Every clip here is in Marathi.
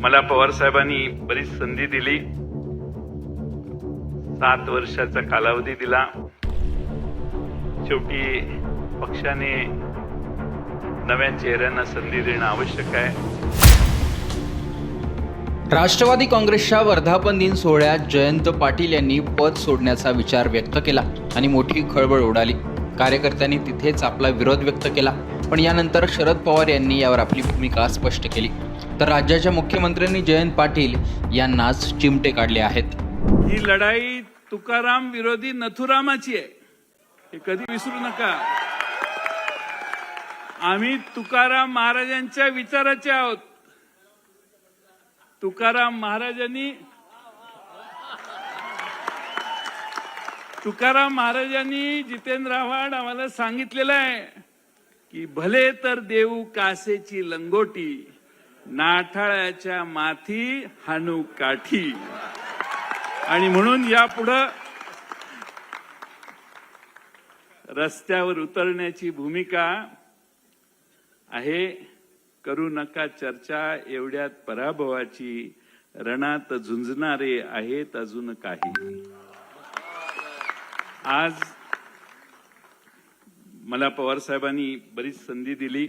मला पवार साहेबांनी बरीच संधी दिली. सात वर्षाचा कालावधी दिला. शेवटी पक्षाने नव्या चेहऱ्यांना संधी देणं आवश्यक आहे. राष्ट्रवादी काँग्रेसच्या वर्धापन दिन सोहळ्यात जयंत पाटील यांनी पद सोडण्याचा विचार व्यक्त केला आणि मोठी खळबळ उडाली. कार्यकर्त्यांनी तिथेच आपला विरोध व्यक्त केला. पण यानंतर शरद पवार यांनी यावर आपली भूमिका स्पष्ट केली. तर राज्याच्या मुख्यमंत्र्यांनी जयंत पाटील यांनाच चिमटे काढले आहेत. ही लढाई तुकाराम विरोधी नथुरामाची आहे. हे कधी विसरू नका. आम्ही तुकाराम महाराजांच्या विचाराचे आहोत. तुकाराम महाराजांनी तुकाराम महाराजांनी जितेंद्र आव्हाड आम्हाला सांगितलेलं आहे की भले तर देऊ कासेची लंगोटी. नाठाळ्याच्या माथी हानू काठी. आणि म्हणून यापुढं रस्त्यावर उतरण्याची भूमिका आहे. करू नका चर्चा एवढ्यात पराभवाची रणात झुंजणारे आहेत अजून काही. आज मला पवार साहेबांनी बरीच संधी दिली.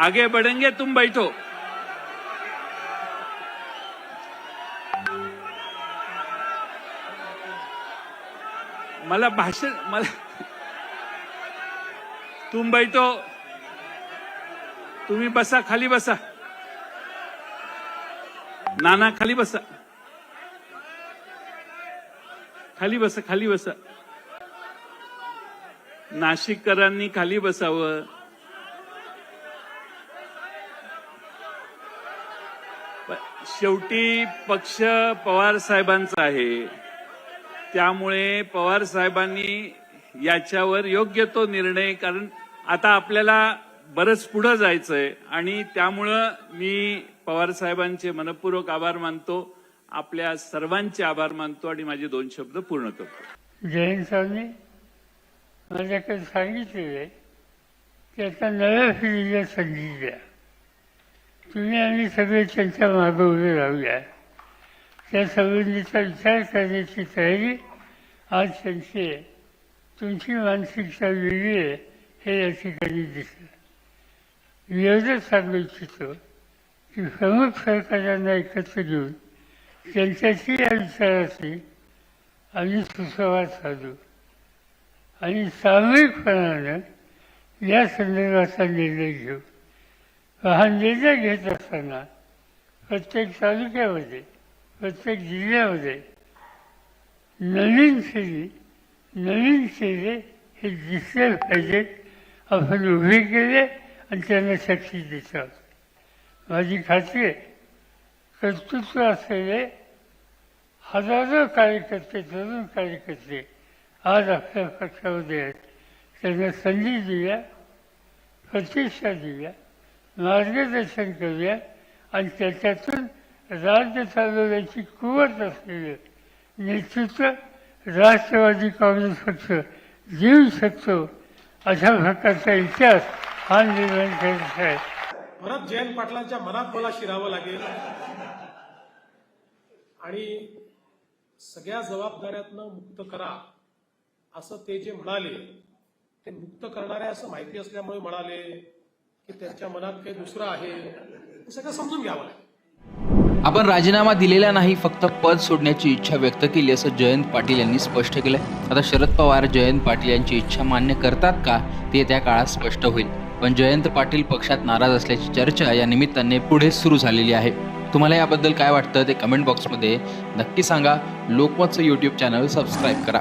आगे बढ़ेंगे तुम बैठो। मला भाषण मला तुम बैठो। तुम्ही बसा खाली बसा। नाना खाली बसा। खाली बसा खाली बसा। नाशिककरांनी खाली बसावं। शेवटी पक्ष पवार साहेबांचा आहे. त्यामुळे पवार साहेबांनी याच्यावर योग्य तो निर्णय कारण आता आपल्याला बरंच पुढं जायचंय. आणि त्यामुळं मी पवार साहेबांचे मनपूर्वक आभार मानतो. आपल्या सर्वांचे आभार मानतो आणि माझे दोन शब्द पूर्ण करतो. जयंत साहेबांनी माझ्याकडे सांगितलेले की आता नव्या पिढीला संधी द्या. तुम्ही आम्ही सगळे त्यांच्या मागे उभे राहूया. त्या संबंधीचा विचार करण्याची तयारी आज त्यांची आहे. तुमची मानसिकता वेगळी आहे हे या ठिकाणी दिसलं. मी एवढंच सांगू इच्छितो की प्रमुख सरकारांना एकत्र घेऊन त्यांच्याशी या विचाराशी आम्ही सुसंवाद साधू. आणि सामूहिकपणानं या संदर्भाचा निर्णय घेऊ. हा निर्णय घेत असताना प्रत्येक तालुक्यामध्ये प्रत्येक जिल्ह्यामध्ये नवीन शैली नवीन शैली हे दिसले पाहिजेत आपण उभे केले आणि त्यांना शक्ती देतात माझी खात्री आहे कर्तृत्व असलेले हजारो कार्यकर्ते तरुण कार्यकर्ते आज आपल्या पक्षामध्ये आहेत. त्यांना संधी दिल्या प्रतिष्ठा दिल्या मार्गदर्शन करूया आणि त्याच्यातून राज्य चालवण्याची कुवत असलेले नेतृत्व राष्ट्रवादी काँग्रेस पक्ष देऊ शकतो अशा प्रकारचा इतिहास हा निर्माण करत आहे. परत जयंत पाटलांच्या मनात मला शिरावं लागेल. आणि सगळ्या जबाबदाऱ्यातनं मुक्त करा असं ते जे म्हणाले ते मुक्त करणारे असं माहिती असल्यामुळे म्हणाले की त्यांच्या मनात काही दुसरं आहे सगळं समजून घ्यावं लागेल. आपण राजीनामा दिलेला नाही फक्त पद सोडण्याची इच्छा व्यक्त केली असं जयंत पाटील यांनी स्पष्ट केलंय. आता शरद पवार जयंत पाटील यांची इच्छा मान्य करतात का ते त्या काळात स्पष्ट होईल. पण जयंत पाटील पक्षात नाराज असल्याची चर्चा या निमित्ताने पुढे सुरू झालेली आहे. तुम्हाला याबद्दल काय वाटतं ते कमेंट बॉक्समध्ये नक्की सांगा. लोकमतचं यूट्यूब चॅनल सबस्क्राईब करा.